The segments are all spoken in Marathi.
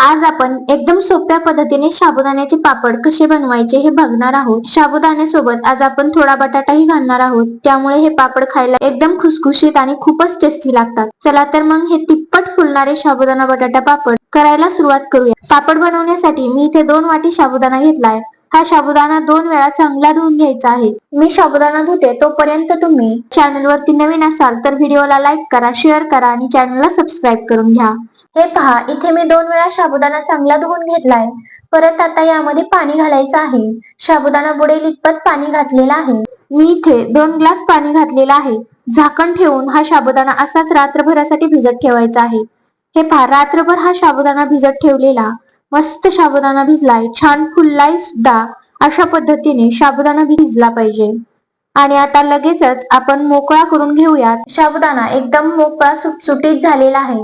आज आपण एकदम सोप्या पद्धतीने साबुदाण्याचे पापड कसे बनवायचे हे बघणार आहोत. साबुदाण्यासोबत आज आपण थोडा बटाटाही घालणार आहोत. त्यामुळे हे पापड खायला एकदम खुसखुशीत आणि खूपच टेस्टी लागतात. चला तर मग हे तिप्पट फुलणारे साबुदाणा बटाटा पापड करायला सुरुवात करूया. पापड बनवण्यासाठी मी इथे दोन वाटी साबुदाणा घेतलाय. हा साबुदाणा दोन वेळा चांगला धुवून घ्यायचा आहे. मी साबुदाणा धुते तोपर्यंत तुम्ही चॅनल वरती नवीन असाल तर व्हिडिओला लाईक करा शेअर करा आणि चॅनलला सबस्क्राईब करून घ्या. हे पहा इथे मी दोन वेळा साबुदाणा चांगला धुवून घेतलाय. परत आता यामध्ये पाणी घालायचं आहे. साबुदाणा बुडेल इतपत पाणी घातलेलं आहे. मी इथे दोन ग्लास पाणी घातलेलं आहे. झाकण ठेवून हा साबुदाणा असाच रात्रभरासाठी भिजत ठेवायचा आहे. हे पहा रात्रभर हा साबुदाणा भिजत ठेवलेला मस्त साबुदाणा भिजलाय छान फुललाय सुद्धा अशा पद्धतीने साबुदाणा भिजला पाहिजे. आणि आता लगेचच आपण मोकळा करून घेऊयात. साबुदाणा एकदम मोकळा सुटसुटीत झालेला आहे.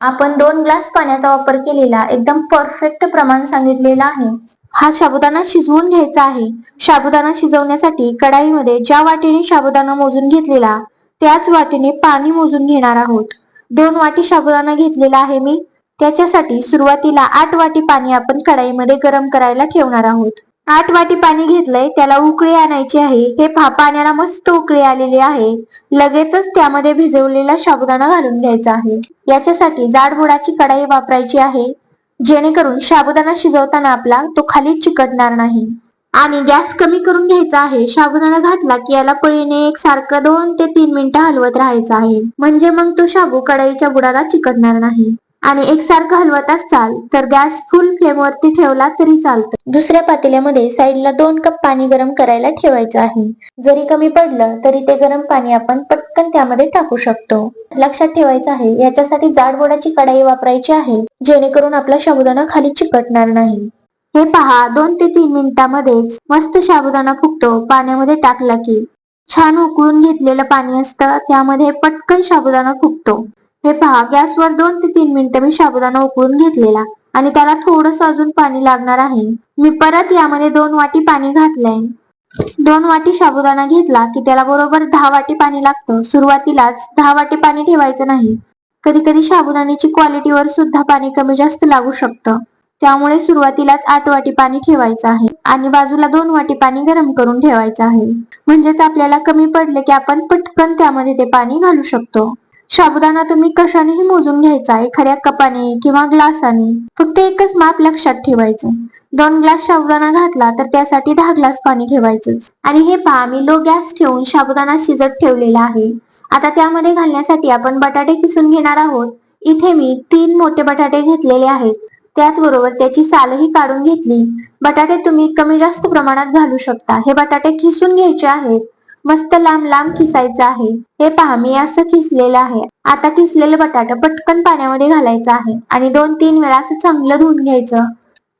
आपण दोन ग्लास पाण्याचा वापर केलेला एकदम परफेक्ट प्रमाण सांगितलेला आहे. हा साबुदाणा शिजवून घ्यायचा आहे. साबुदाणा शिजवण्यासाठी कढाईमध्ये ज्या वाटीने साबुदाणा मोजून घेतलेला त्याच वाटीने पाणी मोजून घेणार आहोत. दोन वाटी साबुदाणा घेतलेला आहे मी. त्याच्यासाठी सुरुवातीला आठ वाटी पाणी आपण कढाईमध्ये गरम करायला ठेवणार आहोत. आठ वाटी पाणी घेतलंय त्याला उकळी आणायची आहे. हे पहा पाण्याला मस्त उकळी आलेली आहे. लगेचच त्यामध्ये भिजवलेला साबुदाणा घालून घ्यायचा आहे. याच्यासाठी जाडबुडाची कढाई वापरायची आहे. जेणेकरून साबुदाणा शिजवताना आपला तो खाली चिकटणार नाही. आणि गॅस कमी करून घ्यायचा आहे. साबुदाणा घातला की याला पळीने एक सारखं दोन ते तीन मिनिटं हलवत राहायचं आहे. म्हणजे मग तो शाबू कढाईच्या बुडाला चिकटणार नाही. आणि एकसारखं हलवत असाल तर गॅस फुल फ्लेम वरती ठेवला तरी चालतं. दुसऱ्या पातेल्यामध्ये साईडला दोन कप पाणी गरम करायला ठेवायचं आहे. जरी कमी पडलं तरी ते गरम पाणी आपण पटकन त्यामध्ये टाकू शकतो. लक्षात ठेवायचं आहे याच्यासाठी जाडबोडाची कढाई वापरायची आहे. जेणेकरून आपला शाबुदाना खाली चिकटणार नाही. हे पहा दोन ते तीन मिनिटांमध्येच मस्त साबुदाणा फुगतो पाण्यामध्ये टाकला की. छान उकळून घेतलेलं पाणी असतं त्यामध्ये पटकन साबुदाणा फुगतो. हे पहा गॅसवर दोन ते तीन मिनिटं मी साबुदाणा उकळून घेतलेला आणि त्याला थोडस अजून पाणी लागणार आहे. मी परत यामध्ये दोन वाटी पाणी घातलंय. दोन वाटी साबुदाणा घेतला की त्याला बरोबर दहा वाटी पाणी लागतं. सुरुवातीलाच दहा वाटी पाणी ठेवायचं नाही. कधी कधी साबुदाण्याची क्वालिटीवर सुद्धा पाणी कमी जास्त लागू शकतं. त्यामुळे सुरुवातीलाच आठ वाटी पाणी ठेवायचं आहे आणि बाजूला दोन वाटी पाणी गरम करून ठेवायचं आहे. म्हणजेच आपल्याला कमी पडले की आपण पटकन त्यामध्ये ते पाणी घालू शकतो. साबुदाणा तुम्ही कशानेही मोजून घ्यायचा एखाद्या कपाने किंवा ग्लासाने. फक्त एकच माप लक्षात ठेवायचं. दोन ग्लास साबुदाणा घातला तर त्यासाठी दहा ग्लास पाणी ठेवायचं आणि हे पहा मी लो गॅस ठेवून साबुदाणा शिजत ठेवलेला आहे. आता त्यामध्ये घालण्यासाठी आपण बटाटे किसून घेणार आहोत. इथे मी तीन मोठे बटाटे घेतलेले आहेत. त्याचबरोबर त्याची सालही काढून घेतली. बटाटे तुम्ही कमी जास्त प्रमाणात घालू शकता. हे बटाटे खिसून घ्यायचे आहेत. मस्त लांब लांब खिसायचं आहे. हे पहा मी असं खिसलेलं आहे. आता खिसलेलं बटाटा पटकन पाण्यामध्ये घालायचं आहे आणि दोन तीन वेळा असं चांगलं धुवून घ्यायचं.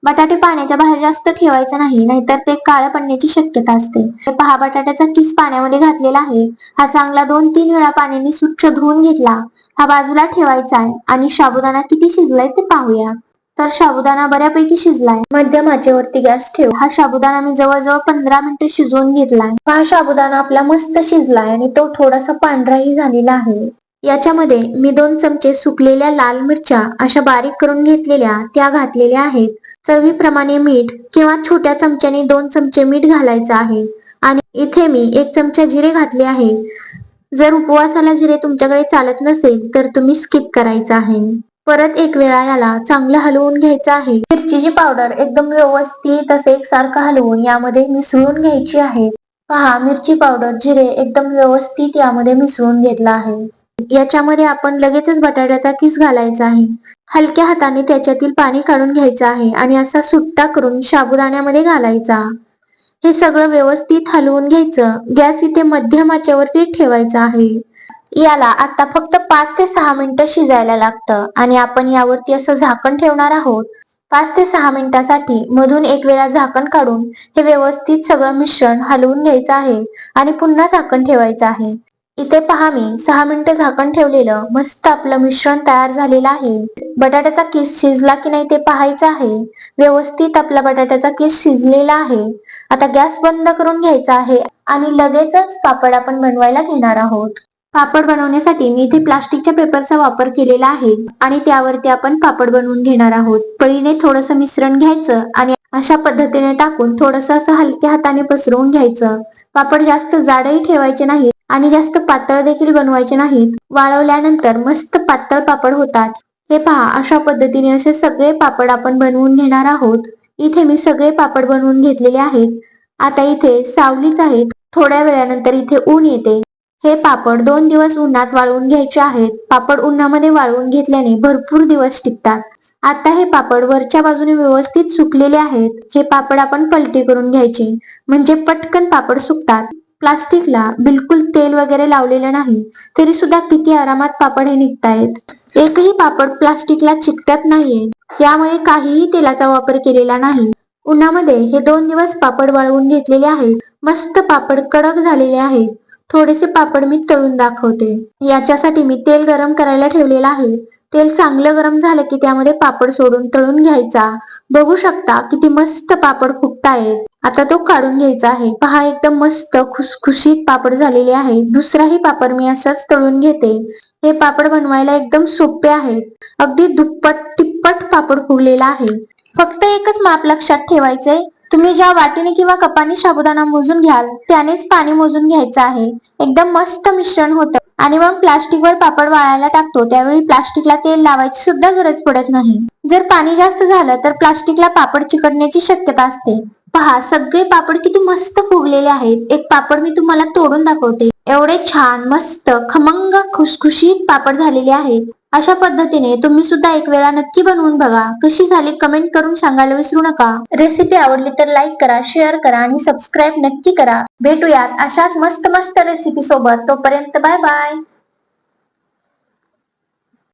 बटाटे पाण्याच्या बाहेर जास्त ठेवायचं नाही नाहीतर ते काळं पडण्याची शक्यता असते. हे पहा बटाट्याचा किस पाण्यामध्ये घातलेला आहे. हा चांगला दोन तीन वेळा पाण्याने स्वच्छ धुवून घेतला. हा बाजूला ठेवायचा आहे आणि साबुदाणा किती शिजलाय ते पाहूया. तर साबुदाणा बऱ्यापैकी शिजलाय. मध्यम आचेवरती गॅस ठेव. हा साबुदाणा मी जवळजवळ पंधरा मिनिटं शिजवून घेतलाय. हा साबुदाणा आपला मस्त शिजलाय आणि तो थोडासा पांढराही झालेला आहे. याच्यामध्ये मी दोन चमचे सुकलेल्या लाल मिरच्या अशा बारीक करून घेतलेल्या त्या घातलेल्या आहेत. चवीप्रमाणे मीठ किंवा छोट्या चमच्याने दोन चमचे मीठ घालायचं आहे. आणि इथे मी एक चमचा जिरे घातले आहे. जर उपवासाला जिरे तुमच्याकडे चालत नसेल तर तुम्ही स्किप करायचं आहे. परत एक वेळा याला चांगलं हलवून घ्यायचं आहे. मिरचीची पावडर एकदम व्यवस्थित असे एकसारखं हलवून यामध्ये मिसळून घ्यायची आहे. पहा मिरची पावडर जिरे एकदम व्यवस्थित यामध्ये मिसळून घेतला आहे. याच्यामध्ये आपण लगेचच बटाट्याचा किस घालायचा आहे. हलक्या हाताने त्याच्यातील पाणी काढून घ्यायचं आहे आणि असा सुट्टा करून साबुदाण्यामध्ये घालायचा. हे सगळं व्यवस्थित हलवून घ्यायचं. गॅस इथे मध्यम आचेवरती ठेवायचा आहे. याला आता फक्त पाच ते सहा मिनिटं शिजायला लागतं आणि आपण यावरती असं झाकण ठेवणार आहोत. पाच ते सहा मिनिटासाठी मधून एक वेळा झाकण काढून हे व्यवस्थित सगळं मिश्रण हलवून घ्यायचं आहे आणि पुन्हा झाकण ठेवायचं आहे. इथे पहा मी सहा मिनिटं झाकण ठेवलेलं मस्त आपलं मिश्रण तयार झालेलं आहे. बटाट्याचा किस शिजला की नाही ते पाहायचं आहे. व्यवस्थित आपला बटाट्याचा किस शिजलेला आहे. आता गॅस बंद करून घ्यायचा आहे आणि लगेचच पापड आपण बनवायला घेणार आहोत. पापड बनवण्यासाठी मी इथे प्लास्टिकच्या पेपरचा वापर केलेला आहे आणि त्यावरती आपण पापड बनवून घेणार आहोत. पळीने थोडस मिश्रण घ्यायचं आणि अशा पद्धतीने टाकून थोडस असं हलक्या हाताने पसरवून घ्यायचं. पापड जास्त जाडही ठेवायचे नाहीत आणि जास्त पातळ देखील बनवायचे नाहीत. वाळवल्यानंतर मस्त पातळ पापड होतात. हे पहा अशा पद्धतीने असे सगळे पापड आपण बनवून घेणार आहोत. इथे मी सगळे पापड बनवून घेतलेले आहेत. आता इथे सावलीच आहेत थोड्या वेळानंतर इथे ऊन येते. हे पापड दोन दिवस उन्हात वाळवून घ्यायचे आहेत. पापड उन्हामध्ये वाळवून घेतल्याने भरपूर दिवस टिकतात. आता हे पापड वरच्या बाजूने व्यवस्थित सुकलेले आहेत. हे पापड आपण पलटी करून घ्यायचे. म्हणजे पटकन पापड सुकतात. प्लास्टिकला बिलकुल तेल वगैरे लावलेलं नाही तरी सुद्धा किती आरामात पापड हे निघतायत. एकही पापड प्लास्टिकला चिकटत नाहीये. यामुळे काहीही तेलाचा वापर केलेला नाही. उन्हामध्ये हे दोन दिवस पापड वाळवून घेतलेले आहेत. मस्त पापड कडक झालेले आहेत. थोडेसे पापड मी तळून दाखवते. याच्यासाठी मी तेल गरम करायला ठेवलेलं आहे. तेल चांगलं गरम झालं की त्यामध्ये पापड सोडून तळून घ्यायचा. बघू शकता किती मस्त पापड फुगतायत. आता तो काढून घ्यायचा आहे. पहा एकदम मस्त खुसखुशीत पापड झालेले आहे. दुसराही पापड मी असाच तळून घेते. हे पापड बनवायला एकदम सोपे आहेत. अगदी दुप्पट तिप्पट पापड फुगलेला आहे. फक्त एकच माप लक्षात ठेवायचंय. तुम्ही ज्या वाटीने किंवा कपाने साबुदाणा मोजून घ्याल त्यानेच पाणी मोजून घ्यायचं आहे. एकदम मस्त मिश्रण होतं. आणि मग प्लास्टिकवर पापड वाळायला टाकतो. त्यावेळी प्लास्टिकला तेल लावायची सुद्धा गरज पडत नाही. जर पाणी जास्त झालं तर प्लास्टिकला पापड चिकटण्याची शक्यता असते. पहा सगळे पापड किती मस्त फुगलेले आहेत. एक पापड मी तुम्हाला तोडून दाखवते. एवढे छान मस्त खमंग खुसखुशीत पापड झालेले आहेत. अशा पद्धतीने तुम्ही सुद्धा एक वेळा नक्की बनवून बघा. कशी झाली कमेंट करून सांगायला विसरू नका. रेसिपी आवडली तर लाईक करा शेअर करा आणि सबस्क्राईब नक्की करा. भेटूयात अशाच मस्त मस्त रेसिपी सोबत. तोपर्यंत बाय बाय